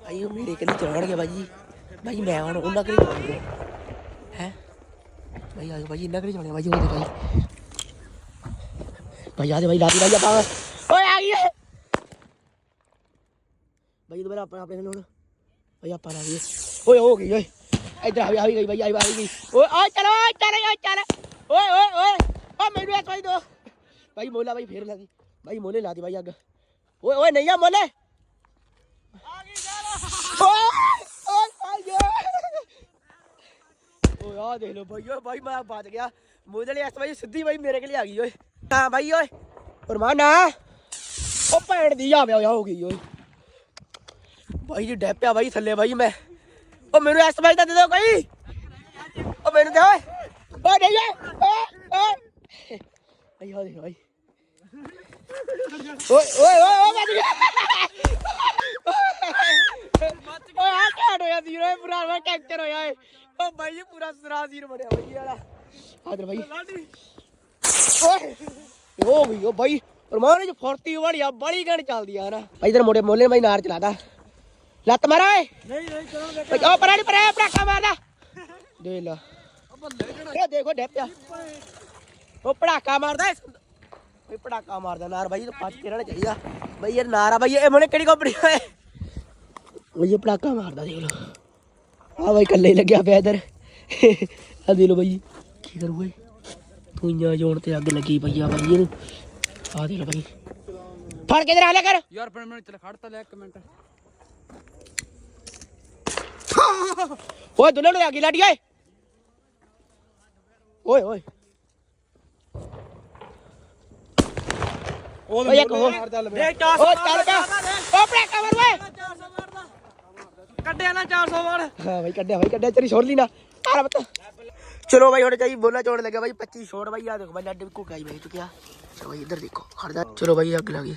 ਭਾਈ ਉਹ ਮੇਰੇ ਕਿੰਨੇ ਚੜਨਗੇ ਬਾਈ ਬਾਈ ਮੈਂ ਹੁਣ ਉਹਨਾਂ ਕਰੀ ਹੈ ਬਾਈ ਆਜੋ ਬਾਈ ਇਹਨਾਂ ਕਰੀ ਚੜਾਂਗੇ ਬਾਈ ਉਹਦੇ ਬਾਈ ਬਾਈ ਆਦੇ ਬਾਈ ਲਾਤੀ ਬਾਈ ਆਪਾਂ। ਓਏ ਆ ਗਈ। ਬਾਈ ਦੁਬਾਰਾ ਆਪਣਾ ਆਪਣੇ ਨੂੰ ਬਾਈ ਆਪਾਂ ਆ ਗਏ ਓਏ ਹੋ ਗਈ ਓਏ। ਇੱਧਰ ਆ ਗਈ ਬਾਈ ਆ ਵੀ ਆ ਗਈ। ਓਏ ਆ ਚਲੋ ਚੱਲ ਓਏ ਚੱਲ। ਓਏ ਓਏ ਓਏ। ਓ ਮੈਨੂੰ ਐਸ ਬਾਈ ਦੋ। ਬਾਈ ਮੋਲਾ ਬਾਈ ਫੇਰ ਲਾਦੀ ਬਾਈ ਮੋਲੇ ਲਾਦੀ ਬਾਈ ਅੱਗ। ਓਏ ਓਏ ਨਹੀਂ ਆ ਮੋਲੇ। ਆ ਗਈ ਚੱਲ ਓਏ ਓਏ ਆ ਦੇਖ ਲੋ ਬਾਈ ਓਏ ਬਾਈ ਮੈਂ ਬਚ ਗਿਆ। ਮੋਲੇ ਐਸ ਬਾਈ ਸਿੱਧੀ ਬਾਈ ਮੇਰੇ ਕੋਲ ਆ ਗਈ, ਓਏ। ਹਾਂ ਬਾਈ ਓਏ। ਰਮਾਨਾ। ਉਹ ਭੈਣ ਦੀ ਆ ਵਿਆ ਹੋ ਗਈ, ਓਏ। ਬਾਈ ਜੀ, ਡੈਪਿਆ ਬਾਈ ਥੱਲੇ ਬਾਈ ਮੈਂ। ਉਹ ਮੈਨੂੰ ਐਸ ਬਾਈ ਦਾ ਦੇ ਦਿਓ ਕੋਈ। ਉਹ ਮੈਨੂੰ ਦੇ, ਓਏ। ਓਏ। ਨਹੀਂ ਓਏ ਓਏ ਆਈ ਹੋ ਦੇ ਓਏ ਓਏ ਓਏ ਓਏ ਓਏ ਆ ਕਾਟ ਹੋਇਆ ਸੀ ਓਏ ਪੂਰਾ ਵਾ ਕੈਪਚਰ ਹੋਇਆ ਏ। ਓ ਬਾਈ ਜੀ ਪੂਰਾ ਸਰਾਜ਼ੀਰ ਬਣਿਆ ਬਾਈ ਵਾਲਾ। ਆਦਰ ਬਾਈ। ਓਏ ਓ ਵੀ ਓ ਬਾਈ ਰਮਾਨ ਜੀ ਫੁਰਤੀ ਵਾਲੀ ਆ ਬੜੀ ਗਣ ਚੱਲਦੀ ਆ ਨਾ ਬਾਈ ਇਧਰ ਮੋਟੇ ਮੋਲੇ ਬਾਈ ਨਾਰ ਚਲਾਦਾ। ਲੱਤ ਮਾਰਾ ਓਏ। ਨਹੀਂ ਨਹੀਂ ਚਲੋ ਓ ਪਰਾਂ ਨਹੀਂ ਪਰਾਂ ਪੜਾਕਾ ਮਾਰਦਾ। ਦੇ ਲਾ। ਇਹ ਦੇਖੋ ਡੈਪਿਆ ਉਹ ਪੜਾਕਾ ਮਾਰਦਾ ਇਹ ਬਈ ਪੜਾਕਾ ਮਾਰਦਾ ਨਾਰ ਬਾਈ ਇਹ ਪੱਜ ਕੇ ਰਹਿਣਾ ਚਾਹੀਦਾ। ਬਈ ਯਾਰ ਨਾਰਾ ਬਾਈ ਇਹ ਮੋਨੇ ਕਿਹੜੀ ਕੰਪਨੀ ਬਈ ਇਹ ਪੜਾਕਾ ਮਾਰਦਾ ਦੇਖ ਲੋ ਆ ਬਾਈ ਕੱਲੇ ਹੀ ਲੱਗਿਆ ਪਿਆ ਇਧਰ। ਆ ਦੇ ਲੋ ਬਾਈ ਕੀ ਕਰੂ ਓਏ ਤੂੰਆਂ ਜੋਣ ਤੇ ਅੱਗ ਲੱਗੀ ਪਈ ਆ ਬਾਈ ਇਹਨੂੰ। ਆ ਦੇ ਲੋ ਬਾਈ। ਫੜ ਕੇ ਇਧਰ ਆ ਲਿਆ ਕਰ। ਯਾਰ ਪਰ ਮੈਨੂੰ ਚਲ ਖੜ ਤਾਂ ਲੈ ਇੱਕ ਮਿੰਟ। ਓਏ ਦੁੱਲੇ ਨੂੰ ਆ ਗਈ ਲਾਡੀ ਓਏ। ਓਏ ਓਏ। ਇੱਕ ਹੋਰ। ਮਾਰ ਚੱਲ ਓ ਚੱਲ ਪਿਆ। ਓ ਮਾਰ ਓਏ। ਕੱਢਿਆ ਨਾ 400 ਵਾਰ। ਹਾਂ ਬਾਈ, ਕੱਢਿਆ ਬਾਈ, ਕੱਢਿਆ, ਤੇਰੀ ਛੋੜ ਲਈ ਨਾ। ਆਰਾ ਬਤਾ ਚਲੋ ਬਾਈ, ਹੁਣ ਚਾਹੀ ਬੋਲਾ ਚੋਣ ਲੱਗਾ ਬਾਈ 25 ਛੋੜ ਬਾਈ ਆ ਦੇਖੋ ਬਾਈ ਲੱਡ ਵੀ ਕੁਕਾਈ ਬਾਈ, ਚੁੱਕਿਆ। ਚਲੋ ਬਾਈ, ਇੱਧਰ ਦੇਖੋ ਖੜਦਾ ਚਲੋ ਬਾਈ, ਅੱਗ ਲੱਗੀ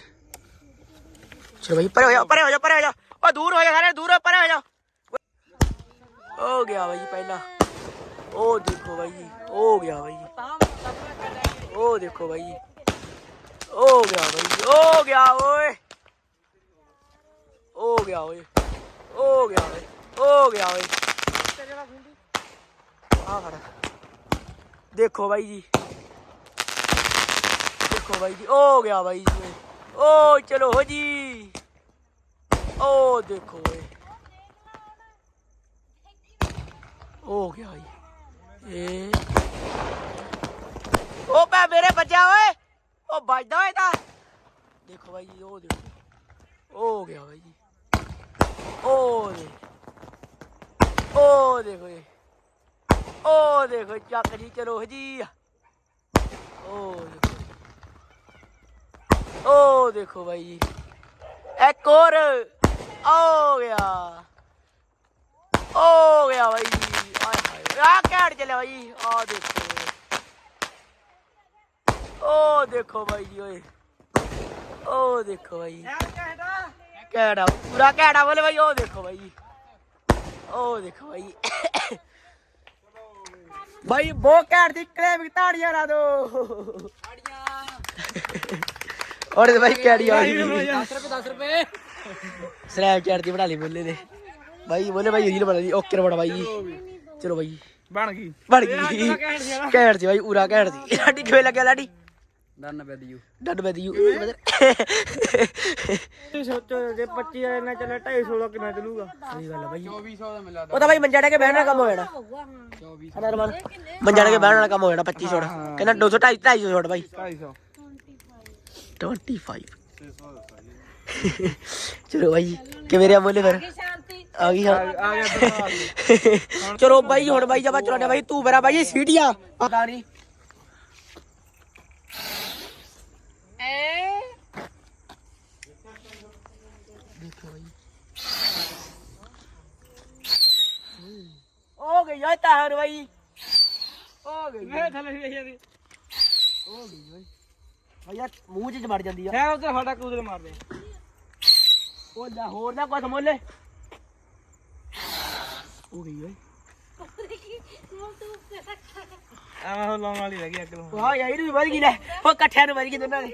ਚਲੋ ਭਾਈ ਪਰੇ ਹੋ ਜਾ, ਪਰੇ ਹੋ ਜਾ, ਪਰੇ ਹੋ ਜਾ। ਉਹ ਦੂਰ ਹੋ ਜਾ ਸਾਰੇ, ਦੂਰ ਹੋ, ਪਰੇ ਹੋ ਜਾ। ਹੋ ਗਿਆ ਭਾਈ ਪਹਿਲਾ। ਉਹ ਦੇਖੋ ਭਾਈ ਹੋ ਗਿਆ ਭਾਈ ਉਹ ਦੇਖੋ ਭਾਈ ਹੋ ਗਿਆ ਭਾਈ ਹੋ ਗਿਆ ਓਏ। ਹੋ ਗਿਆ ਓਏ। ਹੋ ਗਿਆ ਓਏ, ਹੋ ਗਿਆ ਓਏ। ਆ ਫੜ। ਦੇਖੋ ਬਾਈ ਜੀ। ਦੇਖੋ ਬਾਈ ਜੀ, ਹੋ ਗਿਆ ਬਾਈ ਜੀ ਓ ਚਲੋ ਹੋ ਜੀ। ਓ ਦੇਖੋ ਓਏ। ਹੋ ਗਿਆ ਭਾਈ ਇਹ ਓ ਪਾ ਮੇਰੇ ਬੱਚਾ ਓਏ। ਉਹ ਵੱਜਦਾ ਹੋਏ ਤਾਂ। ਦੇਖੋ ਬਾਈ ਜੀ ਉਹ ਦੇਖੋ। ਹੋ ਗਿਆ ਬਾਈ ਜੀ। ਉਹ ਦੇ ਉਹ ਦੇਖੋ ਜੀ ਉਹ ਦੇਖੋ ਚੱਕ ਜੀ ਚਲੋ ਜੀ ਉਹ ਦੇਖੋ ਉਹ ਦੇਖੋ ਭਾਈ ਜੀ ਇੱਕ ਹੋਰ ਹੋ ਗਿਆ ਹੋ ਗਿਆ ਭਾਈ ਆਏ ਹਾਏ ਆ ਕਿਹੜ ਚੱਲਿਆ ਭਾਈ ਆ ਦੇਖੋ ਉਹ ਦੇਖੋ ਭਾਈ ਜੀ ਓਏ ਉਹ ਦੇਖੋ ਭਾਈ ਕਿਹੜਾ ਪੂਰਾ ਕਿਹੜਾ ਬੋਲੇ ਭਾਈ ਉਹ ਦੇਖੋ ਭਾਈ ਉਹ ਦੇਖੋ ਭਾਈ ਭਾਈ ਬਹੁਤ ਘੈਂਟ ਦੀ ਕਲੇਮ ਤਾੜੀਆਂ ਲਾ ਦੋ। ਔਰ ਭਾਈ ਕਿਹੜੀ ਆ ਗਈ। 10 ਰੁਪਏ 10 ਰੁਪਏ ਸਨੈਪਚੈਟ ਦੀ ਬਣਾ ਲਈ ਬੋਲੇ ਨੇ। ਭਾਈ ਬੋਲੇ ਭਾਈ ਰੀਲ ਬਣਾ ਲਈ। ਓਕੇ ਬਣਾ ਭਾਈ ਚਲੋ ਭਾਈ ਬਣ ਗਈ। ਬਣ ਗਈ। ਘੈਂਟ ਸੀ ਭਾਈ ਪੂਰਾ ਘੈਂਟ ਸੀ। ਲਾਡੀ ਕਿਵੇਂ ਲੱਗਿਆ ਲਾਡੀ ਡਨ ਬੈਦ ਯੂ ਡੱਡ ਬੈ ਦੀ ਸੋਚੋ ਜੇ 25 ਵਾਲੇ ਨਾਲ ਚੱਲੇ 250 ਦਾ ਕਿੰਨਾ ਚੱਲੂਗਾ? ਸਹੀ ਗੱਲ ਆ ਭਾਈ 2400 ਦਾ ਮਿਲਦਾ ਉਹ ਤਾਂ ਭਾਈ ਮੰਜਾ ਡੇ ਕੇ ਬਹਿਣ ਵਾਲਾ ਕੰਮ ਹੋ ਜਾਣਾ। ਹਨਾ ਰਮਨ ਮੰਜਾ ਡੇ ਕੇ ਬਹਿਣ ਵਾਲਾ ਕੰਮ ਹੋ ਜਾਣਾ 25 ਛੋੜ ਕਹਿੰਦਾ 200 250 250 ਛੋੜ ਭਾਈ 250 25 ਚਲੋ ਭਾਈ ਕਿਵੇਂ ਰਿਹਾ ਬੋਲੇ ਫਿਰ? ਆ ਗਈ ਹਾਂ। ਆ ਗਿਆ ਚਲੋ ਭਾਈ ਹੁਣ ਭਾਈ ਜਬਾ ਚਲਾਉਂਦੇ ਭਾਈ ਤੂੰ ਮੇਰਾ ਭਾਈ ਸੀਟੀਆਂ। ਪਤਾ ਨਹੀਂ ਦੇਖੋ ਹੋ ਗਈ ਓਏ ਤਾਹਰ ਹੋ ਗਈ। ਥੱਲੇ ਹੋ ਗਈ ਓਏ। ਯਾਰ ਮੂੰਹ ਚ ਵੜ ਜਾਂਦੀ ਆ। ਹੈ ਉਧਰ ਸਾਡਾ ਕੂਦਰ ਮਾਰਦੇ ਉਹ ਲੈ ਹੋਰ ਨਾ ਕੁਝ ਮੋਲੇ। ਹੋ ਗਈ ਓਏ। ਉਹ ਲਾਉਣ ਵਾਲੀ ਅੱਗ ਨੂੰ ਵਾਹ ਯਾਰ ਇਹਨੂੰ ਵੀ ਵੱਧ ਗਈ ਲੈ। ਉਹ ਇਕੱਠਿਆਂ ਨੂੰ ਵੱਧ ਗਈ ਦੋਨਾਂ ਨੇ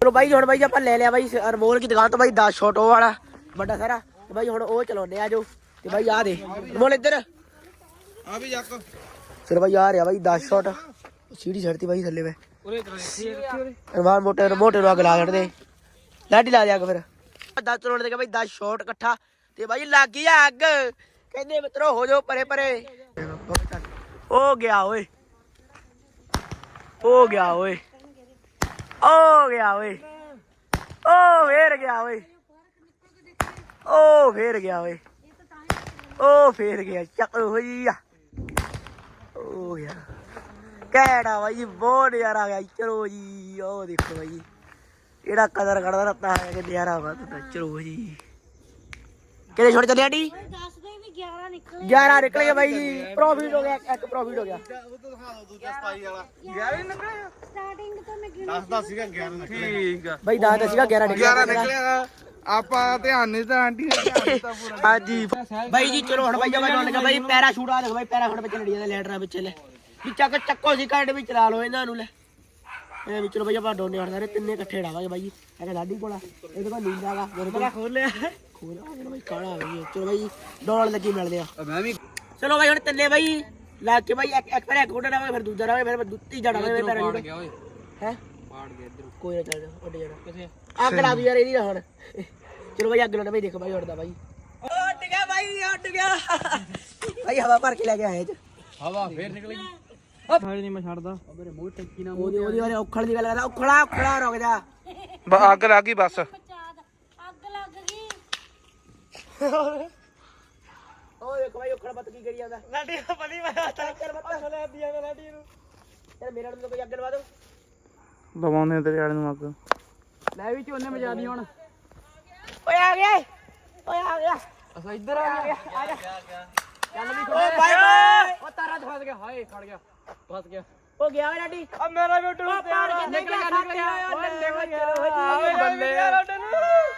ਚਲੋ ਬਾਈ ਹੁਣ ਬਾਈ ਆਪਾਂ ਲੈ ਲਿਆ ਬਾਈ ਅਰਮੋਲ ਦੀ ਦੁਕਾਨ ਤੋਂ ਬਾਈ 10 ਛੋਟ ਉਹ ਵਾਲਾ ਵੱਡਾ ਸਾਰਾ। ਤੇ ਬਾਈ ਹੁਣ ਉਹ ਚਲਾਉਨੇ ਆ ਜੋ। ਤੇ ਬਾਈ ਆ ਦੇ ਅਰਮੋਲ ਇੱਧਰ। ਆ ਵੀ ਜੱਕ ਚਲੋ ਬਾਈ ਆ ਰਿਹਾ ਬਾਈ 10 ਛੋਟ ਸੀੜੀ ਛੱਡਤੀ ਬਾਈ ਥੱਲੇ ਵੇ ਉਰੇ ਅਰਮਾਨ ਮੋਟੇ ਮੋਟੇ ਨੂੰ ਅੱਗ ਲਾ ਛੱਡ ਦੇ ਲਾਡੀ ਲਾ ਦਿਆ ਫਿਰ। 10 ਚਲਾਉਣ ਦੇ ਬਾਈ 10 ਛੋਟ ਇਕੱਠਾ। ਤੇ ਬਾਈ ਲੱਗ ਗਈ ਅੱਗ। ਕਹਿੰਦੇ ਮਿੱਤਰੋ ਹੋ ਜਾਓ ਪਰੇ ਪਰੇ। ਹੋ ਗਿਆ ਓਏ। ਹੋ ਗਿਆ ਓਏ। ਹੋ ਗਿਆ ਓਏ। ਓ ਫੇਰ ਗਿਆ ਓਏ। ਓ ਫੇਰ ਗਿਆ ਓਏ। ਓ ਫੇਰ ਗਿਆ ਚੱਕ ਹੋਈ ਆ। ਓ ਗਿਆ। ਕਿਹੜਾ ਬਾਈ, ਬਹੁਤ ਨਜ਼ਾਰਾ ਗਿਆ ਜੀ। ਚਲੋ ਜੀ ਉਹ ਦੇਖੋ ਬਾਈ। ਜਿਹੜਾ ਕਦਰ ਕਰਦਾ ਰੱਤਾ ਹੈ ਕਿ ਨਜ਼ਾਰਾ ਵੱਧਦਾ ਚਲੋ ਜੀ। ਕਿਹੜੇ ਛੋੜ ਚੱਲਿਆ ਡੀ? 11 ਨਿਕਲੇ। 11 ਬਾਈ ਪ੍ਰੋਫਿਟ ਹੋ ਗਿਆ ਇੱਕ ਪ੍ਰੋਫਿਟ ਹੋ ਗਿਆ। ਉਹ ਤਾਂ ਦਿਖਾ ਦਿਓ ਦੂਜਾ ਸਪਾਈ ਵਾਲਾ। ਸਟਾਰਟਿੰਗ ਤੋਂ ਮੈਂ ਗਿਣ ਦੱਸਦਾ ਸੀਗਾ 11 ਨਿਕਲੇ ਠੀਕ ਆ। ਬਾਈ ਦਾ ਤਾਂ ਸੀਗਾ 11 ਨਿਕਲਿਆ 11 ਨਿਕਲਿਆ ਆਪਾਂ ਧਿਆਨ ਨਹੀਂ ਤਾਂ ਆਂਟੀ ਪੂਰਾ ਹਾਂਜੀ। ਬਾਈ ਜੀ ਚਲੋ ਹੁਣ ਬਾਈ ਜਮਾ ਡੋਲ ਲੱਗਾ ਬਾਈ ਪੈਰਾਸ਼ੂਟ ਆ ਦੇਖੋ ਬਾਈ ਪੈਰਾਸ਼ੂਟ ਵਿੱਚ ਲੜੀ ਜਾਂਦੇ ਲੈਟਰਾਂ ਵਿੱਚ ਲੈ। ਵੀ ਚੱਕ ਚੱਕੋ ਸੀ ਕਾਰਡ ਵੀ ਚਲਾ ਲਓ ਇਹਨਾਂ ਨੂੰ ਲੈ। ਇਹ ਵੀ ਚਲੋ ਬਾਈ ਆਪਾਂ ਡੋਨੇ ਹਣ ਸਾਰੇ ਤਿੰਨੇ ਇਕੱਠੇ ਡਾਵਾਂਗੇ ਬਾਈ ਇਹ ਲਾਡੀ ਕੋਲਾ ਇਹਦੇ ਕੋਲ ਨੀਲਾ ਗਾ ਮੇਰੇ ਕੋਲ ਖੋਲ ਲਿਆ ਖੋਲ ਆ ਬਾਈ ਕਾਲਾ ਬਾਈ ਚਲੋ ਬਾਈ ਡੋਲ ਲੱਗੀ ਮਿਲਦੇ ਆ। ਮੈਂ ਵੀ ਚਲੋ ਬਾਈ ਹੁਣ ਤਿੰਨੇ ਬਾਈ ਲਾ ਕੇ ਬਾਈ ਇੱਕ ਇੱਕ ਫਿਰ ਇੱਕ ਗੁੱਡਾ ਡਾਵਾਂਗੇ ਫਿਰ ਦੂਜਾ ਡਾਵਾਂਗੇ ਫਿਰ ਤੀਜਾ ਡਾਵਾਂਗੇ ਪਾੜ ਪੈਰਾਸ਼ੂਟ ਗਿਆ ਓਏ। ਹੈ? ਪਾੜ ਗਿਆ ਇੱਧਰ। ਕੋਈ ਨਾ ਚੱਲ ਜਾ ਉੱਡ ਜਾਣਾ। ਕਿੱਥੇ ਅੱਗ ਲਾ ਦੂ ਯਾਰ ਇਹਦੀ ਨਾ ਹੁਣ। ਚਲੋ ਬਾਈ ਅੱਗ ਲਾਉਣਾ ਬਾਈ ਦੇਖੋ ਬਾਈ ਉੱਡਦਾ ਬਾਈ। ਉੱਡ ਗਿਆ ਬਾਈ ਉੱਡ ਗਿਆ। ਬਾਈ ਹਵਾ ਭਰ ਕੇ ਲੈ ਕੇ ਆਏ ਚ। ਹਵਾ ਫੇਰ ਨਿਕਲ ਗਈ। ਹਾਲੇ ਨਹੀਂ ਮੈਂ ਛੱਡਦਾ। ਮੇਰੇ ਮੂੰਹ ਟੈਂਕੀ ਨਾਲ ਉਹਦੀ ਉਹਦੀ ਵਾਲੇ ਔਖੜ ਦੀ ਗੱਲ ਕਰਦਾ ਔਖੜਾ ਔਖੜਾ ਰੁਕ ਜਾ। ਅੱਗ ਲੱਗ ਗਈ ਬਸ ਪਚਾਦ ਅੱਗ ਲੱਗ ਗਈ ਉਹ ਦੇਖੋ ਬਾਈ ਔਖੜ ਬੱਤ ਕੀ ਕਰੀ ਜਾਂਦਾ। ਲਾਡੀ ਪਲੀ ਮੈਂ ਚੱਲ ਬੱਤ। ਲੈ ਦਿਆ ਮੈਂ ਲਾਡੀ ਨੂੰ। ਯਾਰ ਮੇਰਾ ਨੂੰ ਕੋਈ ਅੱਗ ਲਵਾ ਦੋ। ਲਵਾਉਂਦੇ ਤੇਰੇ ਵਾਲੇ ਨੂੰ ਅੱਗ। ਲੈ ਵੀ ਝੋਨੇ ਮਜਾ ਦੀ ਹੁਣ। ਓਏ ਆ ਗਿਆ ਏ। ਓਏ ਆ ਗਿਆ। ਅਸਾਂ ਇੱਧਰ ਆ ਗਿਆ। ਆ ਜਾ। ਚੱਲ ਵੀ ਓ ਬਾਈ ਬਾਈ। ਉਹ ਤਾਰਾ ਫਸ ਗਿਆ। ਹਾਏ ਖੜ ਗਿਆ। ਫਸ ਗਿਆ। ਉਹ ਗਿਆ ਓਏ ਲਾਡੀ। ਆ ਮੇਰਾ ਵੀ ਉਹ ਪਾੜ ਕੇ ਨਿਕਲ ਗਿਆ ਨਿਕਲ ਗਿਆ ਓਏ ਓਏ ਨਿਕਲ ਗਿਆ ਚਲੋ ਜੀ ਓਏ ਬੱਲੇ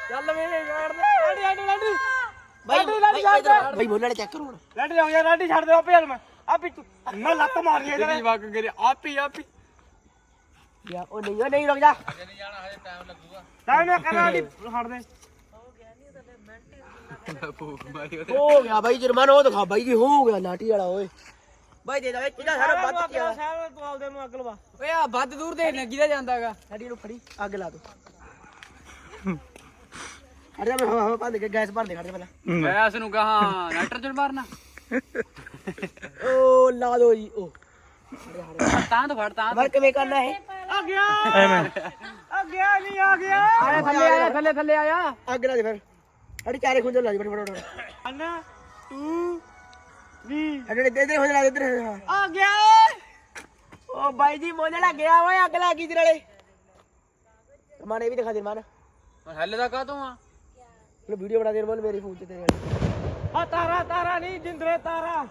ਚੱਲ ਵੇ ਯਾਰ ਲਾਡੀ ਲਾਡੀ ਲਾਡੀ। ਬਾਈ ਬਾਈ ਇੱਧਰ ਬਾਈ ਮੋਲੇ ਵਾਲੇ ਚੈੱਕ ਕਰੋ ਹੁਣ। ਲਾਡੀ ਹੋ ਗਿਆ ਲਾਡੀ ਛੱਡ ਦੇ ਆਪੇ ਹਲ ਮੈਂ। ਆਪੇ ਤੂੰ ਮੈਂ ਲੱਤ ਮਾਰ ਲਈ ਇਹਦੇ ਵਗ ਕਰੇ ਆਪੀ ਆਪੀ। ਯਾ ਉਹ ਨਹੀਂ ਉਹ ਨਹੀਂ ਰੁਕ ਜਾ। ਤਾਂ ਮੈਂ ਕਹਿੰਦਾ ਲਾਡੀ ਛੱਡ ਦੇ। ਭੂਖ ਮਾਰੀ ਹੋ ਗਿਆ ਬਾਈ ਜੁਰਮਾਨਾ ਉਹ ਦਿਖਾ ਬਾਈ ਜੀ ਹੋ ਗਿਆ ਲਾਠੀ ਵਾਲਾ ਓਏ। ਬਾਈ ਦੇ ਦੇ ਕਿਹਦਾ ਸਾਰਾ ਬੱਤ ਕਿਆ ਸਾਹਿਬ ਤੂੰ ਆਪਦੇ ਨੂੰ ਅੱਗ ਲਵਾ। ਓਏ ਆ ਵੱਧ ਦੂਰ ਦੇ ਲੱਗੀ ਦਾ ਜਾਂਦਾਗਾ ਸਾਡੀ ਨੂੰ ਫੜੀ ਅੱਗ ਲਾ ਦੋ। ਜਾ ਮੈਂ ਹਵਾ ਹਵਾ ਭੰਨ ਕੇ ਗੈਸ ਭਰ ਦੇ ਖੜ ਜਾ ਪਹਿਲਾਂ। ਮੈਂ ਇਸ ਨੂੰ ਕਹਾ ਨਾਈਟ੍ਰੋਜਨ ਮਾਰਨਾ ਓ ਲਾ ਦੋ ਜੀ ਓ। ਤਾਂ ਤੋਂ ਫੜ ਤਾਂ ਮਰ ਕਿਵੇਂ ਕਰਨਾ ਇਹ? ਆ ਗਿਆ। ਆ ਗਿਆ ਨਹੀਂ ਆ ਗਿਆ। ਆਇਆ ਥੱਲੇ ਆਇਆ ਥੱਲੇ ਥੱਲੇ ਆਇਆ। ਅੱਗ ਲਾ ਦੇ ਫਿਰ। ਅੜੀ ਚਾਰੇ ਖੁੰਝੇ ਲਾ ਦੇ ਫਟਾਫਟ ਫਟਾਫਟ। ਅਨ ਟੂ ਵੀ ਅੜੇ ਇੱਧਰ ਹੋ ਜਾ ਇੱਧਰ ਹਾਂ ਆ ਗਿਆ ਓ ਬਾਈ ਜੀ ਮੋਨੇ ਲੱਗ ਗਿਆ ਓਏ ਅੱਗ ਲੱਗੀ ਤੇਰੇ ਵਾਲੇ ਮਾਨੇ ਵੀ ਦਿਖਾ ਦੇ ਮਾਨ ਹੱਲੇ ਦਾ ਕਾ ਤੂੰ ਆ? ਲੋ ਵੀਡੀਓ ਬਣਾ ਦੇ ਮੋਨ ਮੇਰੀ ਫੋਨ ਤੇ ਤੇਰੇ ਵਾਲੇ। ਆ ਤਾਰਾ ਤਾਰਾ ਨਹੀਂ ਜਿੰਦਰੇ ਤਾਰਾ।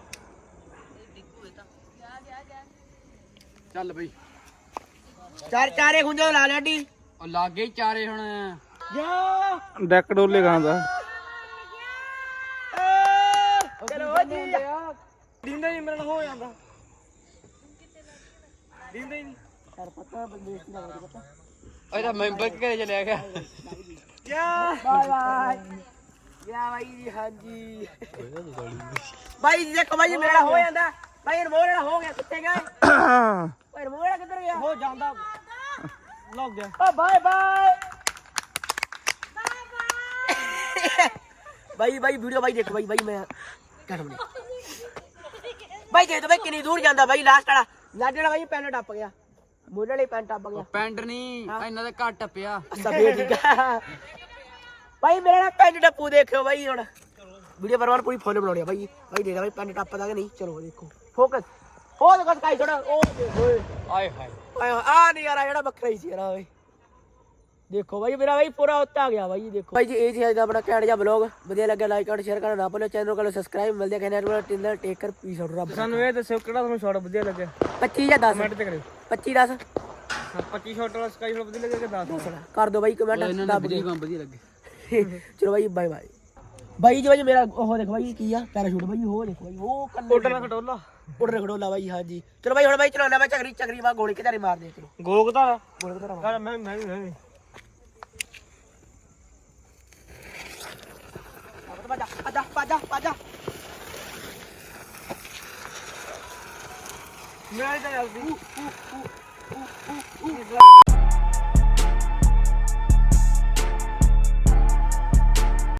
ਚੱਲ ਬਈ। ਚਾਰ ਚਾਰੇ ਖੁੰਝੇ ਲਾ ਲੈਂਡੀ ਉਹ ਲਾਗੇ ਹੀ ਚਾਰੇ ਹੁਣ। ਜਾ। ਡੈਕ ਡੋਲੇ ਗਾਂਦਾ ਚਲੋ ਜੀ। ਦਿੰਦਾ ਨਹੀਂ ਮੇਰੇ ਨਾਲ ਹੋ ਜਾਂਦਾ। ਦਿੰਦਾ ਹੀ ਨਹੀਂ। ਯਾਰ ਪਤਾ ਬੰਦੇ ਇਸ ਦਾ ਪਤਾ। ਓਏ ਤਾਂ ਮੈਂਬਰ ਘਰੇ ਚਲਿਆ ਗਿਆ। ਜਾ। Bye bye. ਯਾ ਬਾਈ ਜੀ ਹਾਂਜੀ। ਬਾਈ ਜੀ ਦੇਖੋ ਬਾਈ ਜੀ ਮੇਰਾ ਹੋ ਜਾਂਦਾ। ਬਾਈ ਰਮੋੜ ਵਾਲਾ ਹੋ ਗਿਆ ਕਿੱਥੇ ਗਿਆ ਓਏ ਰਮੋੜ ਵਾਲਾ ਕਿੱਧਰ ਗਿਆ? ਹੋ ਜਾਂਦਾ। ਲੱਗ ਗਿਆ। ਓ bye bye. Bye bye video ਬਾਈ ਦੇਖੋ ਬਾਈ ਬਾਈ ਮੈਂ ਕੱਟ ਬਣੀ। ਬਾਈ ਦੇ ਦੋ ਬਾਈ ਕਿੰਨੀ ਦੂਰ ਜਾਂਦਾ ਬਾਈ ਲਾਸਟ ਵਾਲਾ। ਲਾਡੇ ਵਾਲਾ ਬਾਈ ਪੈਨ ਟੱਪ ਗਿਆ। ਮੋਢੇ ਵਾਲੀ ਪੈਨ ਟੱਪ ਗਿਆ। ਪੈਂਟ ਨਹੀਂ ਇਹਨਾਂ ਦਾ ਘੱਟ ਪਿਆ ਅੱਛਾ ਫੇਰ ਠੀਕ ਆ। ਬਾਈ ਮੇਰੇ ਨਾਲ ਪੈਨ ਟੱਪੂ ਦੇਖਿਓ ਬਾਈ ਹੁਣ। ਵੀਡੀਓ ਬਰਬਾਦ ਪੂਰੀ ਫੁੱਲ ਬਣਾਉਣੀ ਆ ਬਾਈ। ਬਾਈ ਦੇ ਦੇ ਬਾਈ ਪੈਨ ਟੱਪਦਾ ਕਿ ਨਹੀਂ? ਚਲੋ ਦੇਖੋ। ਫੋਕਸ ਉਹ ਦੇਖੋ ਸਕਾਈ ਥੋੜਾ ਉਹ ਓਏ ਆਏ ਹਾਏ। ਆਏ ਆ ਨਹੀਂ ਯਾਰ ਜਿਹੜਾ ਬੱਕਰਾ ਹੀ ਸੀ ਯਾਰ ਓਏ। ਦੇਖੋ ਬਾਈ ਮੇਰਾ ਬਾਈ ਪੂਰਾ ਉੱਤਾ ਗਿਆ ਬਾਈ ਦੇਖੋ। ਬਾਈ ਜੀ ਇਹ ਸੀ ਅੱਜ ਦਾ ਆਪਣਾ ਘੈਂਟ ਜਿਹਾ ਬਲੌਗ ਵਧੀਆ ਲੱਗਿਆ ਲਾਈਕ ਕਰੋ ਸ਼ੇਅਰ ਕਰਨਾ ਨਾ ਭੁੱਲਿਓ। ਚੈਨਲ ਨੂੰ ਕਰੋ ਸਬਸਕ੍ਰਾਈਬ ਮਿਲਦੇ ਆ ਕਹਿੰਦੇ ਆ ਟਿੰਦਰ ਟੇਕ ਕਰ ਪੀਸ ਆਊਟ ਰੱਬ ਸਾਨੂੰ ਇਹ ਦੱਸਿਓ ਕਿਹੜਾ ਤੁਹਾਨੂੰ ਸ਼ਾਟ ਵਧੀਆ ਲੱਗਿਆ? 25 ਜਾਂ 10 ਕਮੈਂਟ ਤੇ ਕਰਿਓ। 25 10 ਹਾਂ, 25 ਸ਼ਾਟ ਵਾਲਾ ਸਕਾਈ ਸ਼ਾਟ ਵਧੀਆ ਲੱਗਿਆ ਕਿ 10 ਕਰ ਦਿਓ ਬਾਈ ਕਮੈਂਟ ਨੂੰ ਬਿਜਲੀ ਕੰਮ ਵਧੀਆ ਲੱਗੇ। ਚਲੋ ਬਾਈ ਬਾਏ ਬਾਏ। ਬਾਈ ਜੀ ਬਾਈ ਮੇਰਾ ਉਹ ਦੇਖੋ ਬਾਈ ਕੀ ਆ? ਪੈਰਾਸ਼ੂਟ ਬਾਈ ਉਹ ਦੇਖੋ ਬਾਈ ਉਹ ਕੱਲੇ ਕੋਟਲਾ ਖਟੋਲਾ ਉਡਰ ਖੜੋਲਾ ਬਾਈ ਹਾਂਜੀ। ਚਲੋ ਬਾਈ ਹੁਣ ਬਾਈ ਚਲਾਉਣਾ ਮੈਂ ਚੱਕਰੀ ਚੱਕਰੀ ਵਾ ਗੋਲੀ ਕਿਧਾਰੀ ਮਾਰ ਦੇ ਚਲੋ। ਗੋਗ ਗੋਲੀ ਕਿਧਾਰਾ ਕਰ ਮੈਂ ਮੈਂ ਮੈਂ ਪਾਜਾ ਪਾਜਾ ਪਾਜਾ ਪਾਜਾ ਮੈਂ ਤਾਂ ਜਲਦੀ